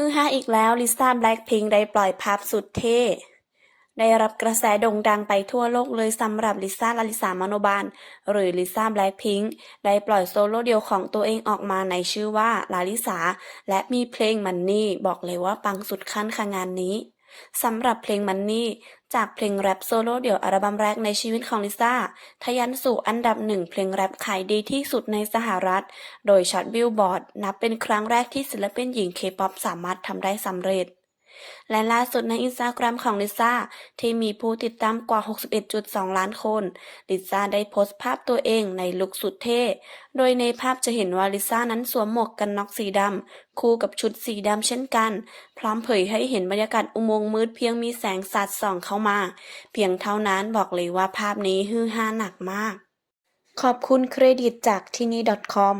ฮือฮาอีกแล้วลิซ่าแบล็คพิงค์ได้ปล่อยภาพสุดเท่ ได้รับกระแสโด่งดังไปทั่วโลกเลยสำหรับลิซ่าลาลิสามโนบาล หรือลิซ่าแบล็คพิงค์ได้ปล่อยโซโล่เดี่ยวของตัวเองออกมาในชื่อว่าลาลิสาและมีเพลงมันนี่บอกเลยว่าปังสุดขั้นค่ะงานนี้ สำหรับเพลงมันนี่จากเพลงแรปโซโล่เดี่ยวอัลบั้มแรกในชีวิตของลิซ่า ทะยันสู่อันดับหนึ่งเพลงแรปขายดีที่สุดในสหรัฐ โดยชาร์ตบิลบอร์ด นับเป็นครั้งแรกที่ศิลปินหญิงเคป๊อปสามารถทำได้สำเร็จ และล่าสุดในอินสตาแกรมของลิซ่าที่มีผู้ติดตามกว่า 61.2 ล้านคน ลิซ่าได้โพสต์ภาพตัวเองในลุคสุดเท่ โดยในภาพจะเห็นว่าลิซ่านั้นสวมหมวกกันน็อกสีดำ คู่กับชุดสีดำเช่นกัน พร้อมเผยให้เห็นบรรยากาศอุโมงค์มืดเพียงมีแสงสาดส่องเข้ามา เพียงเท่านั้นบอกเลยว่าภาพนี้ฮือฮาหนักมาก ขอบคุณเครดิตจากที่นี่ .com